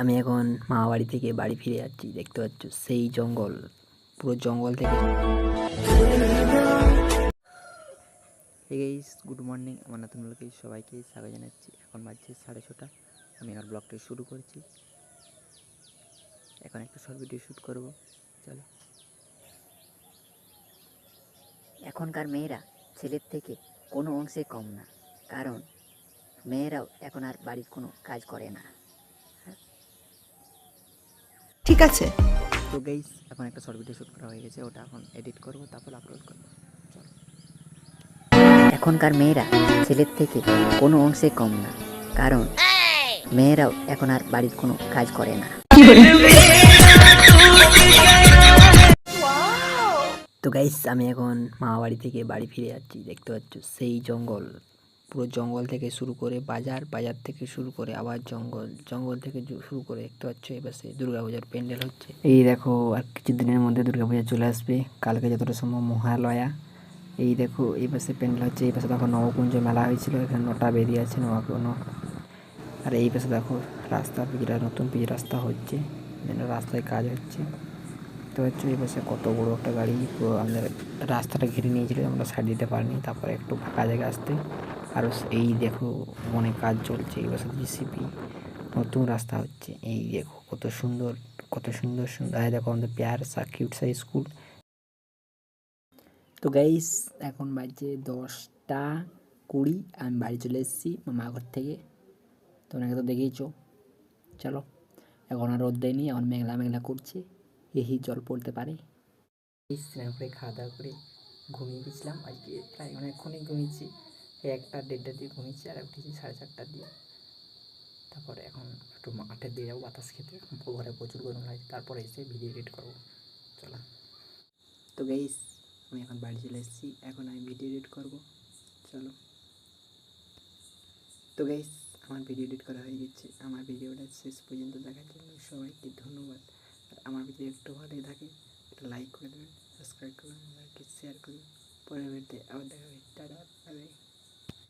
আমি এখন মামা বাড়ি থেকে বাড়ি ফিরে যাচ্ছি দেখতে পাচ্ছ সেই জঙ্গল পুরো জঙ্গল থেকে। গুড মর্নিং আমার নতুন ব্লগে সবাইকে স্বাগত জানাচ্ছি। এখন বাজছে সাড়ে ছটা আমি আমার ব্লগটা শুরু করছি। এখন একটা শর্ট ভিডিও শ্যুট করব চলো। এখনকার মেয়েরা ছেলের থেকে কোনো অংশে কম না কারণ মেয়েরাও এখন আর বাড়ির কোনো কাজ করে না। ঠিক আছে। তো গাইস এখন একটা শর্ট ভিডিও শ্যুট করা হয়ে গেছে ওটা এখন এডিট করব তারপর আপলোড করব। এখনকার মেয়েরা ছেলের থেকে কোনো অংশে কম না কারণ মেয়েরাও এখন আর বাড়ির কোনো কাজ করে না। তো গাইস আমি এখন মামা বাড়ি থেকে বাড়ি ফিরে যাচ্ছি দেখতে পাচ্ছ সেই জঙ্গল। পুরো জঙ্গল থেকে শুরু করে বাজার বাজার থেকে শুরু করে আবার জঙ্গল জঙ্গল থেকে শুরু করে দেখতে পাচ্ছ এবার সে দুর্গাপূজার প্যান্ডেল হচ্ছে। এই দেখো আর কিছুদিনের মধ্যে দুর্গাপূজা চলে আসবে। কালকে যতটা সম্ভব মহালয়া। এই দেখো, এই পাশে প্যান্ডেল হচ্ছে, এই পাশে দেখো নবকুঞ্জ মেলা হয়েছিল, এখানে নটা বেরিয়ে আছে নবাকুঞ্জ আর এই পাশে দেখো রাস্তা পিচরা নতুন পিচ রাস্তা হচ্ছে রাস্তায় কাজ হচ্ছে। দেখতে পাচ্ছ এই পাশে কত বড় একটা গাড়ি, পুরো আমাদের রাস্তাটা ঘিরে নিয়েছিল, আমরা সাইড দিতে পারিনি, তারপরে একটু ফাঁকা জায়গা আসতে। আর এই দেখো অনেক কাজ চলছে এই পাশে জিসিপি নতুন রাস্তা হচ্ছে। এই দেখো কত সুন্দর কত সুন্দর সুন্দর। এই দেখো আমাদের পেয়ার সা কিউট সাই স্কুল তো গাইস এখন বাজছে দশটা কুড়ি, আমি বাড়ি চলে এসেছি মামা ঘর থেকে। তোমরা তো দেখেইছো। চলো, এখন আর রোদ দেয়নি, এখন মেঘলা মেঘলা করছে এহি জল পড়তে পারে। এই স্নান করে খাওয়া দাওয়া করে ঘুমিয়ে গেছিলাম, আজকে প্রায় অনেকক্ষণই ঘুমিয়েছি। একটা দেড়টা দিয়ে ঘুমিয়েছি আর উঠেছি সাড়ে চারটার দিয়ে তারপরে এখন একটু মাঠে দিয়ে যাব বাতাস খেতে। ঘরে প্রচুর গরম লাগছে। তারপরে এসে ভিডিও এডিট করব। চলো। তো গাইস আমি এখন বাড়ি চলে এসেছি। এখন আমি ভিডিও এডিট করব। চলো। তো গাইস আমার ভিডিও এডিট করা হয়ে গেছে। আমার ভিডিওটা শেষ পর্যন্ত দেখার জন্য সবাইকে ধন্যবাদ। আর আমার ভিডিও একটু ভালোই থাকে, একটা লাইক করে দেবেন সাবস্ক্রাইব করবেন লাইক শেয়ার করবেন। পরের ভিডিওতে আবার দেখা হবে। Tata bye